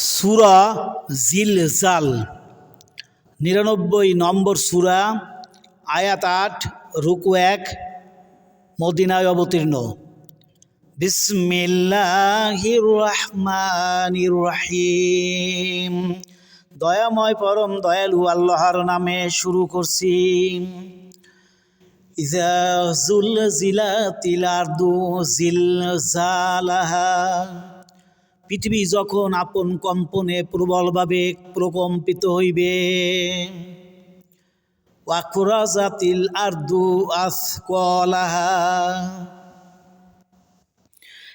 সুরা জিল জাল নিরানব্বই নম্বর সুরা, আয়াত আট, রুকু এক, মদিনায় অবতীর্ণ। রহিম দয়াময় পরম দয়ালু আল্লাহর নামে শুরু করছি। ইজা জুলজিলাতিল জিল জিলজালাহা। পৃথিবী যখন আপন কম্পনে প্রবলভাবে প্রকম্পিত হইবে ওয়াকুরাজাতিল আরদু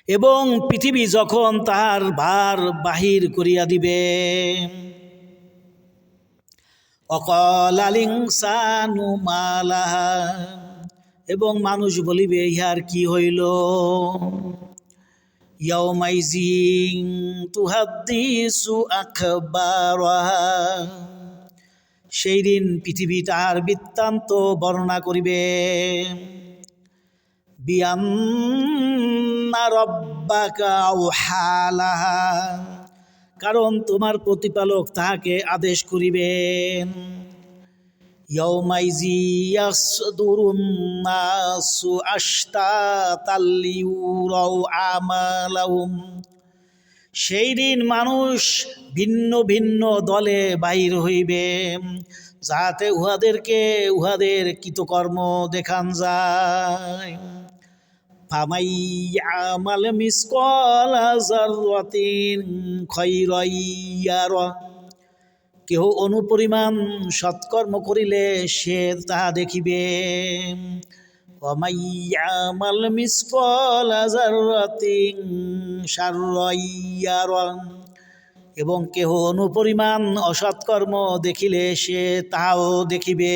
এবং পৃথিবী যখন তাহার ভার বাহির করিয়া দিবে অকল আলিংসানু মালাহা। এবং মানুষ বলিবে, ইহার কি হইল? ইয়াউমাইজিং তুহাদ্দিসু আখবারাহা সেই দিন পৃথিবী তাহার বৃত্তান্ত বর্ণনা করিবে। কারণ তোমার প্রতিপালক তাহাকে আদেশ করিবেন। ইয়ৌমাইজি ইয়াসদুরুন নাসু আশতাতাল লিউরাউ আমালাহুম সেই দিন মানুষ ভিন্ন ভিন্ন দলে বাহির হইবে যাতে উহাদেরকে উহাদের কৃতকর্ম দেখান যায়। ফামাইয়ামাল মিসকল জাররাতিন খৈরাইয়ারা কেহ অনুপরিমাণ সৎকর্ম করিলে সে তাহা দেখিবে। এবং কেহ অনুপরিমাণ অসৎকর্ম দেখিলে সে তাহাও দেখিবে।